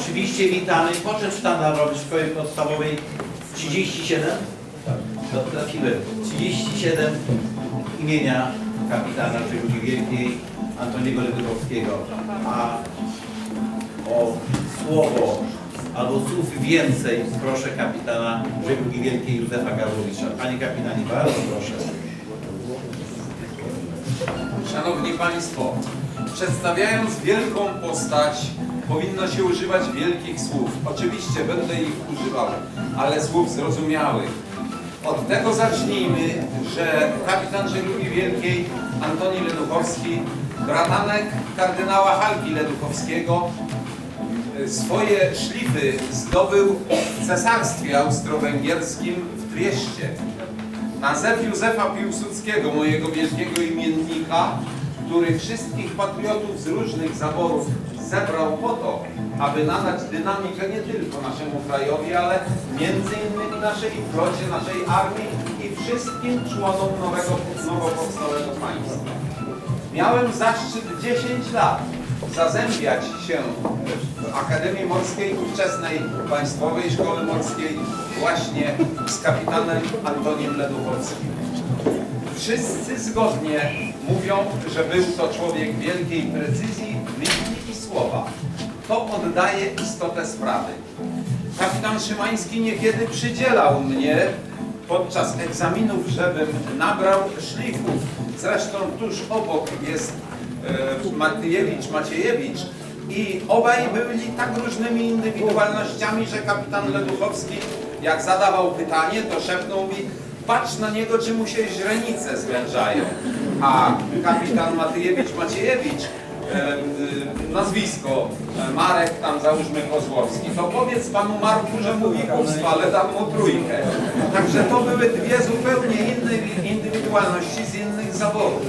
Oczywiście witamy. Poczet sztandarowy w szkole podstawowej 37. To trafiłem. 37 imienia kapitana żeglugi wielkiej Antoniego Lewydowskiego. A o słowo albo słów więcej proszę kapitana żeglugi wielkiej Józefa Gawrowicza. Panie kapitanie, bardzo proszę. Szanowni Państwo, przedstawiając wielką postać, powinno się używać wielkich słów. Oczywiście będę ich używał, ale słów zrozumiałych. Od tego zacznijmy, że kapitan żeglugi wielkiej Antoni Leduchowski, bratanek kardynała Halki Leduchowskiego, swoje szlify zdobył w cesarstwie austro-węgierskim w Trieście. Na zew Józefa Piłsudskiego, mojego wielkiego imiennika, który wszystkich patriotów z różnych zaborów zebrał po to, aby nadać dynamikę nie tylko naszemu krajowi, ale między innymi naszej flocie, naszej armii i wszystkim członom nowego, nowo powstałego państwa. Miałem zaszczyt 10 lat zazębiać się w Akademii Morskiej, ówczesnej Państwowej Szkoły Morskiej, właśnie z kapitanem Antonim Leduchowskim. Wszyscy zgodnie mówią, że był to człowiek wielkiej precyzji myśli i słowa. To oddaje istotę sprawy. Kapitan Szymański niekiedy przydzielał mnie podczas egzaminów, żebym nabrał szlifów. Zresztą tuż obok jest e, Matyjewicz, Maciejewicz i obaj byli tak różnymi indywidualnościami, że kapitan Leduchowski jak zadawał pytanie, to szepnął mi patrz na niego, czy mu się źrenice zwężają. A kapitan Matyjewicz, Maciejewicz y, nazwisko e, Marek, tam załóżmy Kozłowski, to powiedz panu Marku, że mówi kłamstwo, ale dam mu trójkę. Także to były dwie zupełnie inne indywidualności z innych zaborów.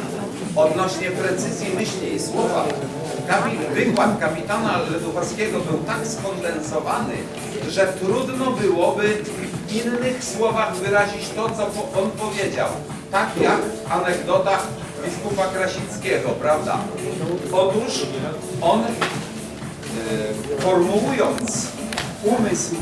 Odnośnie precyzji myśli i słowa, wykład kapitana Leduchowskiego był tak skondensowany, że trudno byłoby innych słowach wyrazić to, co on powiedział. Tak jak w anegdotach biskupa Krasickiego, prawda? Otóż on, e, formułując umysł